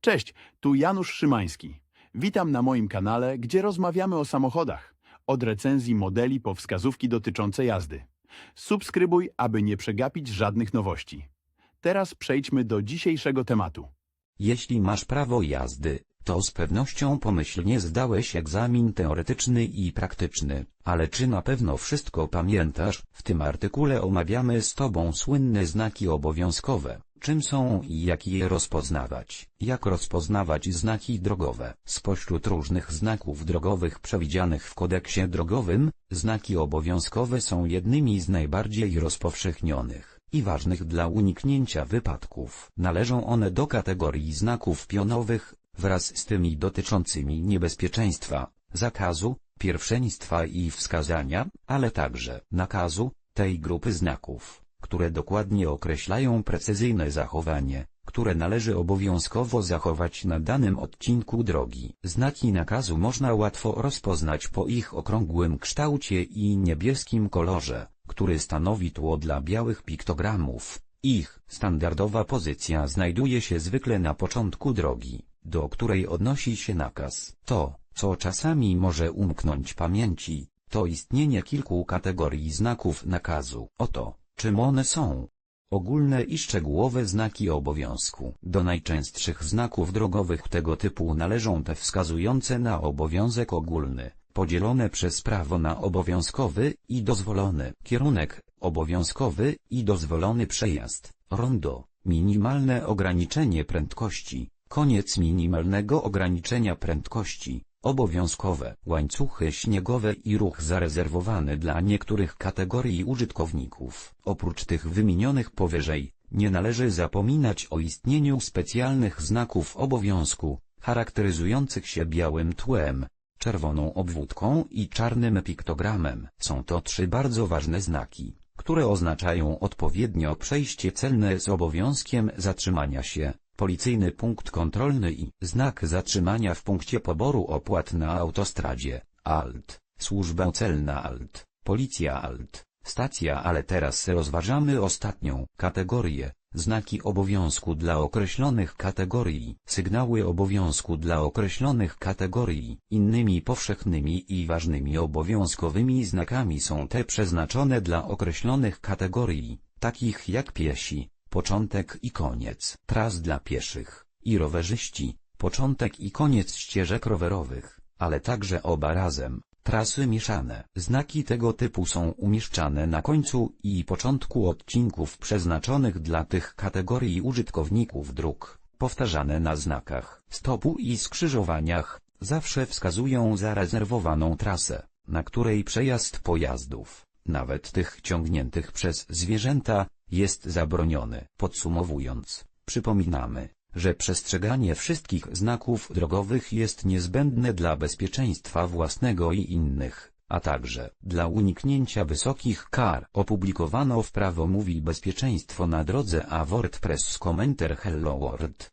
Cześć, tu Janusz Szymański. Witam na moim kanale, gdzie rozmawiamy o samochodach. Od recenzji modeli po wskazówki dotyczące jazdy. Subskrybuj, aby nie przegapić żadnych nowości. Teraz przejdźmy do dzisiejszego tematu. Jeśli masz prawo jazdy, to z pewnością pomyślnie zdałeś egzamin teoretyczny i praktyczny, ale czy na pewno wszystko pamiętasz? W tym artykule omawiamy z Tobą słynne znaki obowiązkowe. Czym są i jak je rozpoznawać? Jak rozpoznawać znaki drogowe? Spośród różnych znaków drogowych przewidzianych w kodeksie drogowym, znaki obowiązkowe są jednymi z najbardziej rozpowszechnionych i ważnych dla uniknięcia wypadków. Należą one do kategorii znaków pionowych, wraz z tymi dotyczącymi niebezpieczeństwa, zakazu, pierwszeństwa i wskazania, ale także nakazu, tej grupy znaków, które dokładnie określają precyzyjne zachowanie, które należy obowiązkowo zachować na danym odcinku drogi. Znaki nakazu można łatwo rozpoznać po ich okrągłym kształcie i niebieskim kolorze, który stanowi tło dla białych piktogramów. Ich standardowa pozycja znajduje się zwykle na początku drogi, do której odnosi się nakaz. To, co czasami może umknąć pamięci, to istnienie kilku kategorii znaków nakazu. Oto, czym one są. Ogólne i szczegółowe znaki obowiązku. Do najczęstszych znaków drogowych tego typu należą te wskazujące na obowiązek ogólny, podzielone przez prawo na obowiązkowy i dozwolony kierunek, obowiązkowy i dozwolony przejazd, rondo, minimalne ograniczenie prędkości, koniec minimalnego ograniczenia prędkości, obowiązkowe łańcuchy śniegowe i ruch zarezerwowany dla niektórych kategorii użytkowników. Oprócz tych wymienionych powyżej, nie należy zapominać o istnieniu specjalnych znaków obowiązku, charakteryzujących się białym tłem, czerwoną obwódką i czarnym piktogramem. Są to trzy bardzo ważne znaki, które oznaczają odpowiednio przejście celne z obowiązkiem zatrzymania się, policyjny punkt kontrolny i znak zatrzymania w punkcie poboru opłat na autostradzie, ALT, służba celna ALT, policja ALT, stacja ale teraz rozważamy ostatnią kategorię, znaki obowiązku dla określonych kategorii, sygnały obowiązku dla określonych kategorii. Innymi powszechnymi i ważnymi obowiązkowymi znakami są te przeznaczone dla określonych kategorii, takich jak piesi, początek i koniec. Tras dla pieszych. I rowerzyści, początek i koniec ścieżek rowerowych, ale także oba razem, trasy mieszane. Znaki tego typu są umieszczane na końcu i początku odcinków przeznaczonych dla tych kategorii użytkowników dróg, powtarzane na znakach. Stopu i skrzyżowaniach, zawsze wskazują zarezerwowaną trasę, na której przejazd pojazdów, nawet tych ciągniętych przez zwierzęta, jest zabroniony. Podsumowując, przypominamy, że przestrzeganie wszystkich znaków drogowych jest niezbędne dla bezpieczeństwa własnego i innych, a także dla uniknięcia wysokich kar. Opublikowano w Prawo Mówi Bezpieczeństwo na drodze a WordPress komentar Hello World.